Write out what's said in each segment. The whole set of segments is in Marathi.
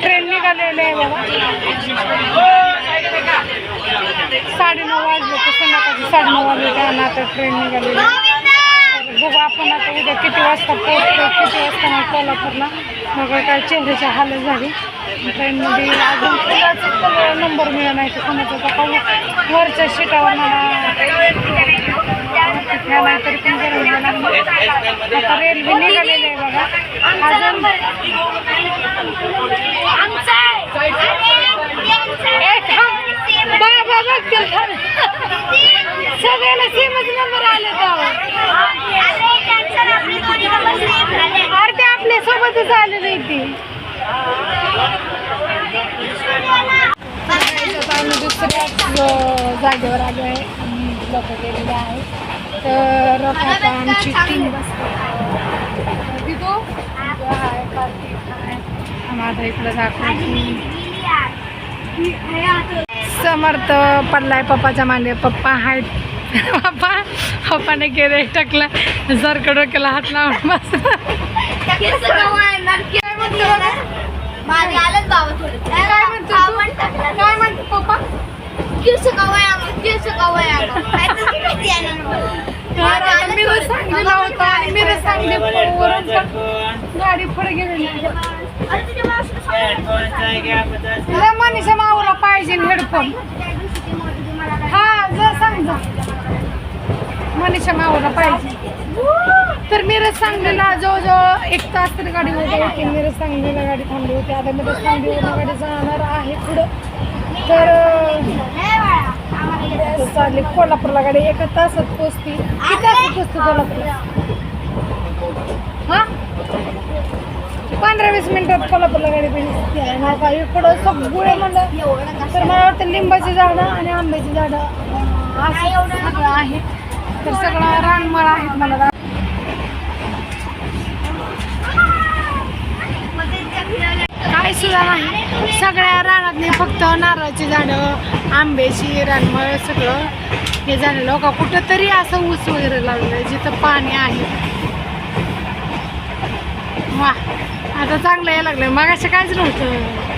ट्रेन निघालेले आहे बाबा साडेनऊ वाजले तर संध्याकाळची साडेनऊ वाजले त्यानं आता ट्रेन निघालेली आहे. तर बघू आपण आता उद्या किती वाजता पोहोचतो किती वाजता मग कोल्हापूरला. मग काय चेहऱ्याची हालत झाली. ट्रेनमध्ये अजून नंबर मिळाला नाही तर कोणाचा पाहू. वरच्या शिटावर मला नाही तर पण गरम झाला आता रेल्वे निघालेली आहे बघा अजून ए, बाबा बघतील थांब. सगळ्याला सेमच नंबर आले अरे ते आपल्या सोबतच आलेले ते आता आम्ही दुसऱ्याच जागेवर आलो आहे आणि लोक गेलेले आहे तर आता आमची टीम बसते माझा इकडं दाखवतो समर्थ पडलाय पप्पाच्या मांडे पप्पा आहेत पप्पा पप्पाने केले टाकला. जरक डोक्याला हात लावून बस? काय म्हणतो पप्पा? कवया मी सांगली होता आणि मी सांगली वरून गाडी पुढे गेलेली मनीषा माऊला पाहिजे हेडफोन हा जा सांग जा. मनीषा माऊला पाहिजे. तर मिरज सांगलीला जवळजवळ एक तास तरी गाडी होती. होती मिरज सांगलीला गाडी थांबली होती. आता मिरज सांगलीला गाडी जाणार आहे पुढं. तर चालली कोल्हापूरला गाडी एका तासात पोचती. किती तासात पोचते कोल्हापूरला? हा? पंधरा वीस मिनिटात कोल्हापूरला गाडी आहे. ना का इकडं सगळे म्हणलं तर मला वाटतं लिंबाची झाडं आणि आंब्याची झाडं असं सगळं आहे. तर सगळं रानमाळ आहेत मला दा- मग ते त्या फिरायला काय सुद्धा नाही. सगळ्या रानातली फक्त नारळाची झाडं आंब्याची रानमाळ सगळं हे झालं. लोक कुठं तरी असं ऊस वगैरे लावलेलं जिथं पाणी आहे. वा. आता चांगलं यायला लागलं मग असं काहीच नव्हतं.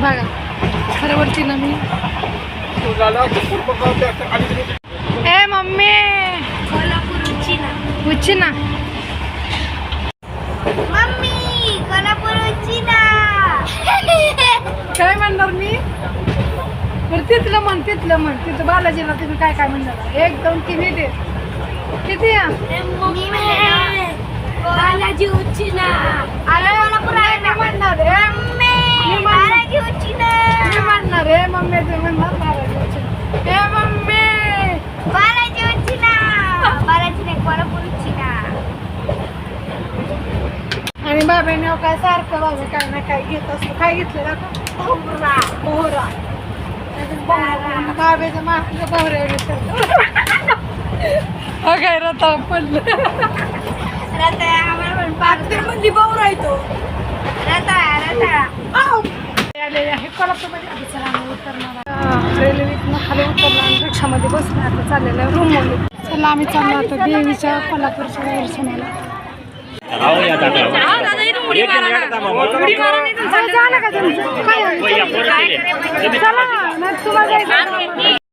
बघा खरं वरती ना मी. ए मम्मी. कोल्हापूर उच्चीना. उच्चिना मम्मी. काय म्हणणार मी? बरं तिथलं म्हण तिथलं म्हण. तिथं बालाजीला तुम्ही काय काय म्हणणार? एक दोन तीन येते किती या मी म्हणले, बालाजी उच्चीना. अरे कोल्हापूर आहे मी ना. म्हणणार आहे मम्मी, मी म्हणणार. बालाजी उच्चीना. मी म्हणणार आहे मम्मी ते म्हणणार बालाजी उच्चिना. ए मम्मी बालाजी उच्चीना. बालाजी नाही, कोल्हापूर उच्चीना. आणि बाबाने काय सारखं काय ना काय घेत असतो. काय घेतलं दाखव भोवरा. बाबेचं काय रता पडलं. रताळा आम्हाला पण बाथरूममध्ये भोवरा येतो. आलेले आहे कोल्हापूरमध्ये चला आम्ही उतरणार. रेल्वेतनं खाली उतरलो आणि रिक्षामध्ये बसलो आता चाललेलं आहे रूममध्ये. चला आम्ही चाललो आता देवीच्या कोल्हापूरच्या दर्शनाला. तुम्हाला